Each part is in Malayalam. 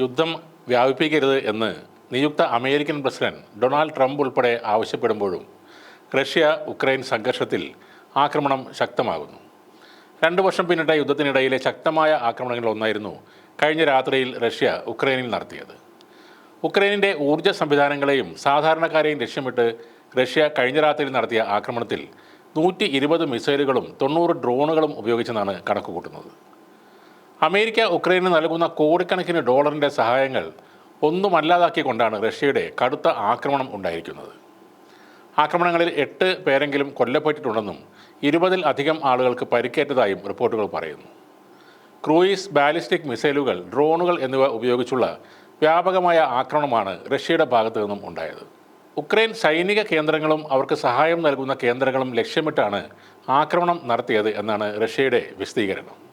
യുദ്ധം വ്യാപിപ്പിക്കരുത് എന്ന് നിയുക്ത അമേരിക്കൻ പ്രസിഡന്റ് ഡൊണാൾഡ് ട്രംപ് ഉൾപ്പെടെ ആവശ്യപ്പെടുമ്പോഴും റഷ്യ ഉക്രൈൻ സംഘർഷത്തിൽ ആക്രമണം ശക്തമാകുന്നു. രണ്ട് വർഷം പിന്നിട്ട യുദ്ധത്തിനിടയിലെ ശക്തമായ ആക്രമണങ്ങളിൽ ഒന്നായിരുന്നു കഴിഞ്ഞ രാത്രിയിൽ റഷ്യ ഉക്രൈനിൽ നടത്തിയത്. ഉക്രൈനിന്റെ ഊർജ സംവിധാനങ്ങളെയും സാധാരണക്കാരെയും ലക്ഷ്യമിട്ട് റഷ്യ കഴിഞ്ഞ രാത്രിയിൽ നടത്തിയ ആക്രമണത്തിൽ നൂറ്റി ഇരുപത് മിസൈലുകളും തൊണ്ണൂറ് ഡ്രോണുകളും ഉപയോഗിച്ചെന്നാണ് കണക്കുകൂട്ടുന്നത്. അമേരിക്ക ഉക്രൈന് നൽകുന്ന കോടിക്കണക്കിന് ഡോളറിന്റെ സഹായങ്ങൾ ഒന്നുമല്ലാതാക്കിക്കൊണ്ടാണ് റഷ്യയുടെ കടുത്ത ആക്രമണം ഉണ്ടായിരിക്കുന്നത്. ആക്രമണങ്ങളിൽ എട്ട് പേരെങ്കിലും കൊല്ലപ്പെട്ടിട്ടുണ്ടെന്നും ഇരുപതിൽ അധികം ആളുകൾക്ക് പരിക്കേറ്റതായും റിപ്പോർട്ടുകൾ പറയുന്നു. ക്രൂയിസ് ബാലിസ്റ്റിക് മിസൈലുകൾ ഡ്രോണുകൾ എന്നിവ ഉപയോഗിച്ചുള്ള വ്യാപകമായ ആക്രമണമാണ് റഷ്യയുടെ ഭാഗത്തു നിന്നും ഉണ്ടായത്. ഉക്രൈൻ സൈനിക കേന്ദ്രങ്ങളും അവർക്ക് സഹായം നൽകുന്ന കേന്ദ്രങ്ങളും ലക്ഷ്യമിട്ടാണ് ആക്രമണം നടത്തിയത് എന്നാണ് റഷ്യയുടെ വിശദീകരണം.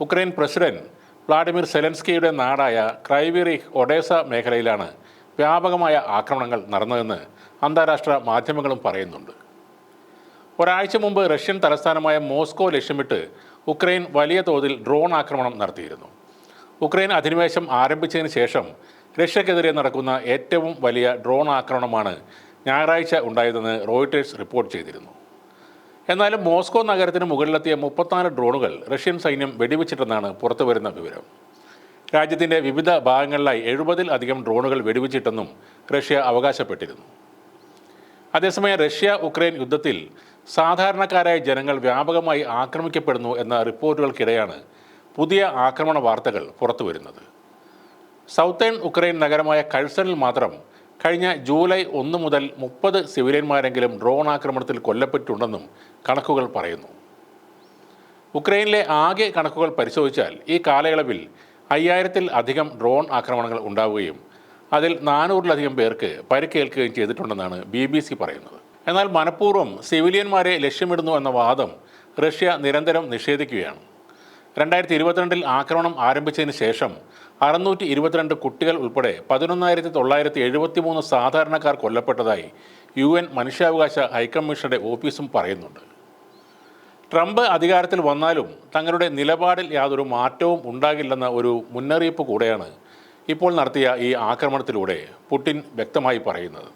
ഉക്രൈൻ പ്രസിഡന്റ് വ്ളാഡിമിർ സെലൻസ്കിയുടെ നാടായ ക്രൈവിറിഹ് ഒഡേസ മേഖലയിലാണ് വ്യാപകമായ ആക്രമണങ്ങൾ നടന്നതെന്ന് അന്താരാഷ്ട്ര മാധ്യമങ്ങളും പറയുന്നുണ്ട്. ഒരാഴ്ച മുമ്പ് റഷ്യൻ തലസ്ഥാനമായ മോസ്കോ ലക്ഷ്യമിട്ട് ഉക്രൈൻ വലിയ തോതിൽ ഡ്രോൺ ആക്രമണം നടത്തിയിരുന്നു. ഉക്രൈൻ അധിനിവേശം ആരംഭിച്ചതിന് ശേഷം റഷ്യക്കെതിരെ നടക്കുന്ന ഏറ്റവും വലിയ ഡ്രോൺ ആക്രമണമാണ് ഞായറാഴ്ച ഉണ്ടായതെന്ന് റോയിട്ടേഴ്സ് റിപ്പോർട്ട് ചെയ്തിരുന്നു. എന്നാലും മോസ്കോ നഗരത്തിന് മുകളിലെത്തിയ മുപ്പത്തിനാല് ഡ്രോണുകൾ റഷ്യൻ സൈന്യം വെടിവെച്ചിട്ടെന്നാണ് പുറത്തുവരുന്ന വിവരം. രാജ്യത്തിന്റെ വിവിധ ഭാഗങ്ങളിലായി എഴുപതിൽ അധികം ഡ്രോണുകൾ വെടിവെച്ചിട്ടെന്നും റഷ്യ അവകാശപ്പെട്ടിരുന്നു. അതേസമയം റഷ്യ ഉക്രൈൻ യുദ്ധത്തിൽ സാധാരണക്കാരായ ജനങ്ങൾ വ്യാപകമായി ആക്രമിക്കപ്പെടുന്നു എന്ന റിപ്പോർട്ടുകൾക്കിടെയാണ് പുതിയ ആക്രമണ വാർത്തകൾ പുറത്തുവരുന്നത്. സൗത്തേൺ ഉക്രൈൻ നഗരമായ കഴ്സണിൽ മാത്രം കഴിഞ്ഞ ജൂലൈ ഒന്ന് മുതൽ മുപ്പത് സിവിലിയന്മാരെങ്കിലും ഡ്രോൺ ആക്രമണത്തിൽ കൊല്ലപ്പെട്ടിട്ടുണ്ടെന്നും കണക്കുകൾ പറയുന്നു. ഉക്രൈനിലെ ആകെ കണക്കുകൾ പരിശോധിച്ചാൽ ഈ കാലയളവിൽ അയ്യായിരത്തിൽ അധികം ഡ്രോൺ ആക്രമണങ്ങൾ ഉണ്ടാവുകയും അതിൽ നാനൂറിലധികം പേർക്ക് പരിക്കേൽക്കുകയും ചെയ്തിട്ടുണ്ടെന്നാണ് ബി ബി സി പറയുന്നത്. എന്നാൽ മനഃപൂർവം സിവിലിയന്മാരെ ലക്ഷ്യമിടുന്നു എന്ന വാദം റഷ്യ നിരന്തരം നിഷേധിക്കുകയാണ്. രണ്ടായിരത്തി ഇരുപത്തിരണ്ടിൽ ആക്രമണം ആരംഭിച്ചതിന് ശേഷം അറുന്നൂറ്റി ഇരുപത്തിരണ്ട് കുട്ടികൾ ഉൾപ്പെടെ പതിനൊന്നായിരത്തി തൊള്ളായിരത്തി എഴുപത്തി മൂന്ന് സാധാരണക്കാർ കൊല്ലപ്പെട്ടതായി യു എൻ മനുഷ്യാവകാശ ഹൈക്കമ്മീഷണറുടെ ഓഫീസും പറയുന്നുണ്ട്. ട്രംപ് അധികാരത്തിൽ വന്നാലും തങ്ങളുടെ നിലപാടിൽ യാതൊരു മാറ്റവും ഉണ്ടാകില്ലെന്ന ഒരു മുന്നറിയിപ്പ് കൂടെയാണ് ഇപ്പോൾ നടത്തിയ ഈ ആക്രമണത്തിലൂടെ പുടിൻ വ്യക്തമായി പറയുന്നത്.